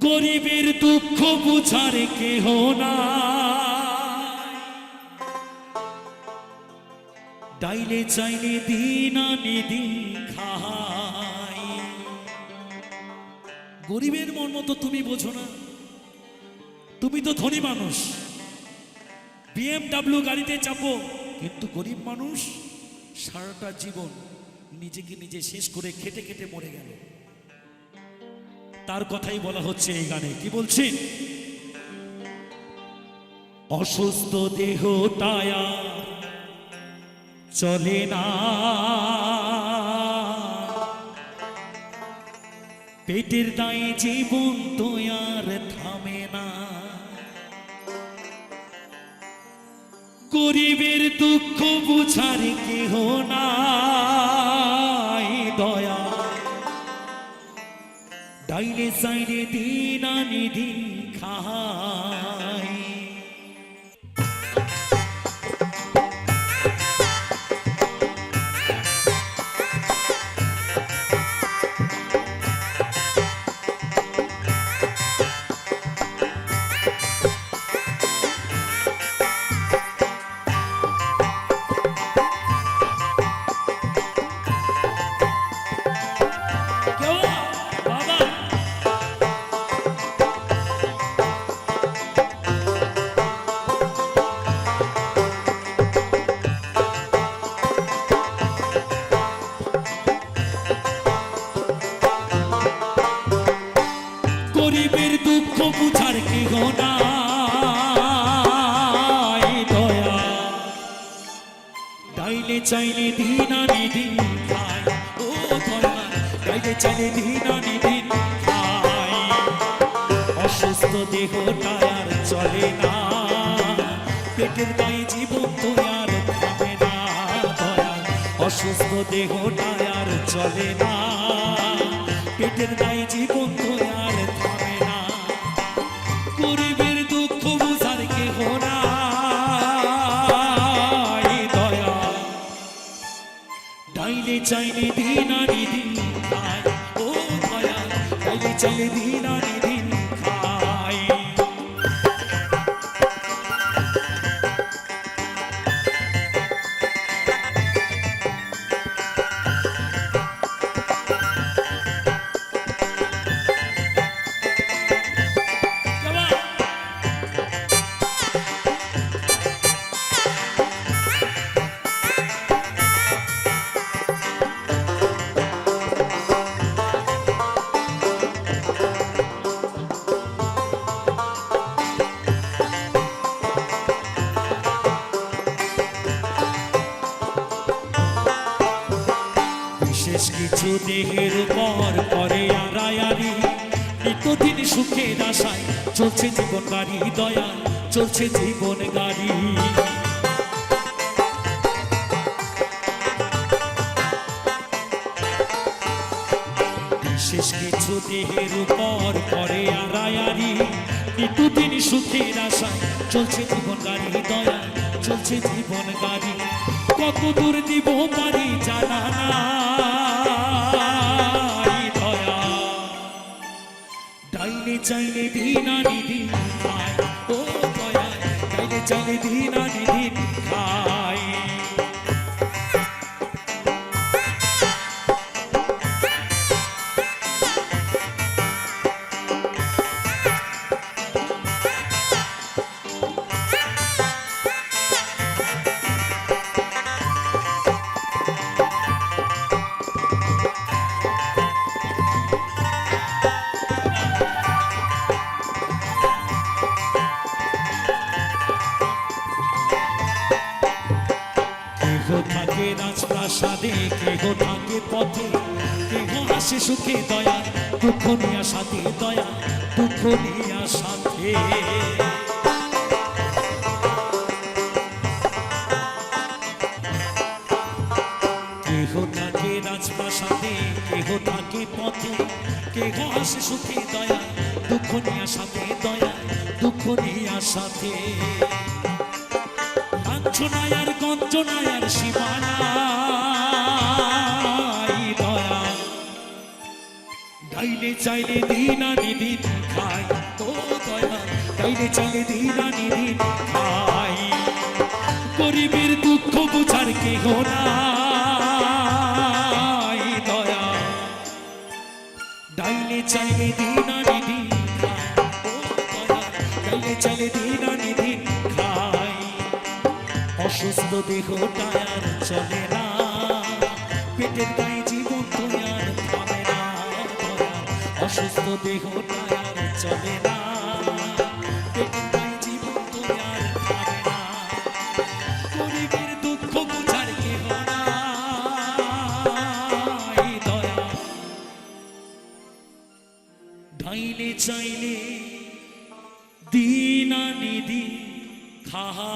গরিবের দুঃখ বুঝার কেহ না ডাইলে চাইলে দিন আনি খাই। গরিবের মন মতো তুমি বোঝো না। তুমি তো ধনী মানুষ। বিএমডাব্লিউ গাড়িতে চাপো, কিন্তু গরিব মানুষ সারাটা জীবন নিজেকে নিজে শেষ করে খেটে খেটে মরে গেল। তার কথাই বলা হচ্ছে এই গানে। কি বলছেন? অসুস্থ দেহটায়া চলে না। পেটের দায়ে জীবন তো আর থামে না। গরিবের দুঃখ বুঝার কেহ নাই ডাইলে সাইডে দিন আনি দিন ডাইলে চাইলে দিন আনি দিন খাই ও দয়া ডাইলে চাইলে দিন আনি দিন খাই অসুস্থ দেহটা আর চলে না। পেটের গায়ে জীবন তো আর থামে না। অসুস্থ দেহটা আর চলে না। পেটের গায়ে জীবন তো আর থামে না। গরিবের ডাইলে চাইলে দিন আনি দিন ও দয়া ডাইলে চাইলে দিন আনি দিন বিশেষ কিছু দেহের পর করে আড়ায়ারি নিত্যদিন সুখের আশায় চলছে জীবন গাড়ি দয়া, চলছে জীবন গাড়ি। বিশেষ কিছু দেহের উপর করে আড়ায়ারি নিত্যদিন সুখের আশায় চলছে জীবন গাড়ি দয়া, চলছে জীবন গাড়ি। কত দূর দিব পারি জানা ডাইনে চাইলে দিন আনি ও দয়া ডাইলে চাইলে দিন কেহ থাকে পথে। কেহ আসে সুখে দয়া, দুঃখ নিয়া সাথে দয়া, দুঃখ নিয়া সাথে। কেহ থাকে রাজপ্রাসাদে, কেহ থাকে পথে। কেহ আসে সুখে দয়া, দুঃখ নিয়া সাথে দয়া, দুঃখ নিয়া সাথে। লাঞ্ছনায় আর গঞ্জনায় চাইলে চাইলে দিন আনি দিন খাই ও দয়া। চাইলে চাইলে দিন আনি খাই গরিবের দুঃখ বুঝার কেহ নাই, দয়া। ডাইলে চাইলে দিন আনি ডাইলে চাইলে দিন আনি খাই অসুস্থ দেহটা আর চলে না, পেটের তাই দেহটা আর চলে না। ঢাইলে চাইলে দিন আনি দিন খাহা